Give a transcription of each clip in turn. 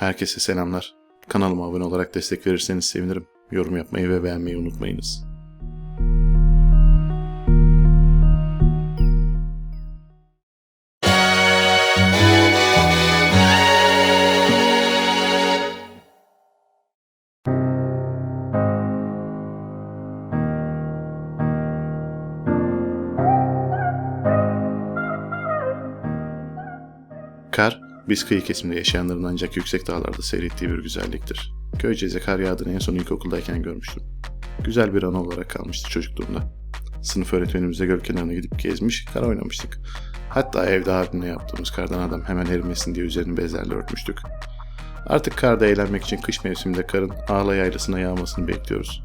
Herkese selamlar. Kanalıma abone olarak destek verirseniz sevinirim. Yorum yapmayı ve beğenmeyi unutmayınız. Kar, biz kıyı kesiminde yaşayanların ancak yüksek dağlarda seyrettiği bir güzelliktir. Köyceğiz'e kar yağdığını en son ilkokuldayken görmüştüm. Güzel bir anı olarak kalmıştı çocukluğumda. Sınıf öğretmenimize göl kenarına gidip gezmiş, kar oynamıştık. Hatta evde abimle yaptığımız kardan adam hemen erimesin diye üzerini bezlerle örtmüştük. Artık karda eğlenmek için kış mevsiminde karın Ağla Yaylası'na yağmasını bekliyoruz.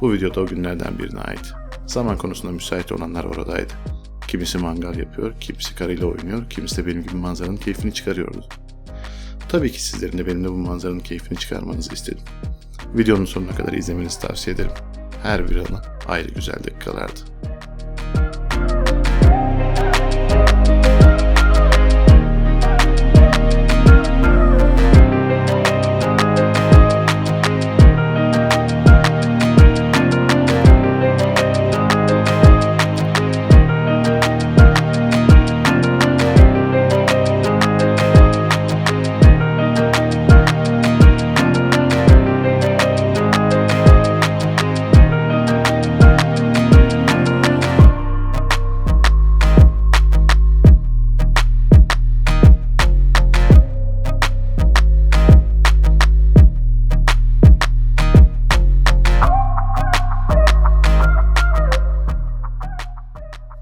Bu videoda o günlerden birine ait. Zaman konusunda müsait olanlar oradaydı. Kimisi mangal yapıyor, kimisi karıyla oynuyor, kimisi de benim gibi manzaranın keyfini çıkarıyordu. Tabii ki sizlerin de benimle bu manzaranın keyfini çıkarmanızı istedim. Videonun sonuna kadar izlemenizi tavsiye ederim. Her bir anı ayrı güzel dakikalardı.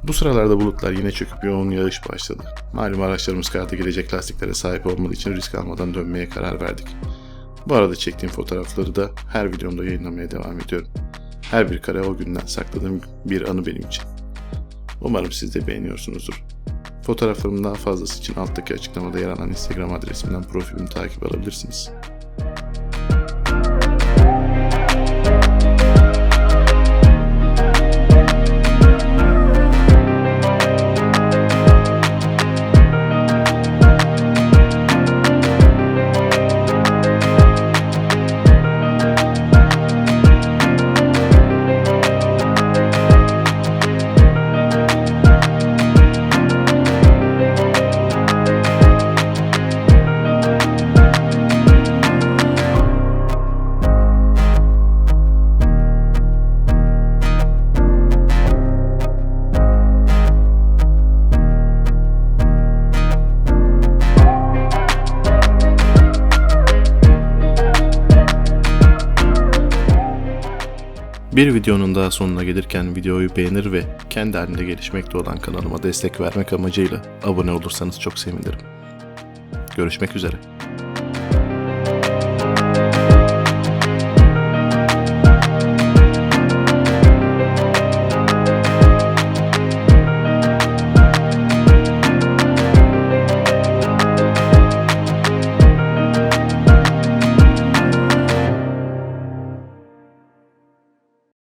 Bu sıralarda bulutlar yine çöküp yoğun yağış başladı. Malum araçlarımız karda gelecek lastiklere sahip olmadığı için risk almadan dönmeye karar verdik. Bu arada çektiğim fotoğrafları da her videomda yayınlamaya devam ediyorum. Her bir kare o günden sakladığım bir anı benim için. Umarım siz de beğeniyorsunuzdur. Fotoğraflarımın daha fazlası için alttaki açıklamada yer alan Instagram adresimden profilimi takip alabilirsiniz. Bir videonun daha sonuna gelirken videoyu beğenir ve kendi halinde gelişmekte olan kanalıma destek vermek amacıyla abone olursanız çok sevinirim. Görüşmek üzere.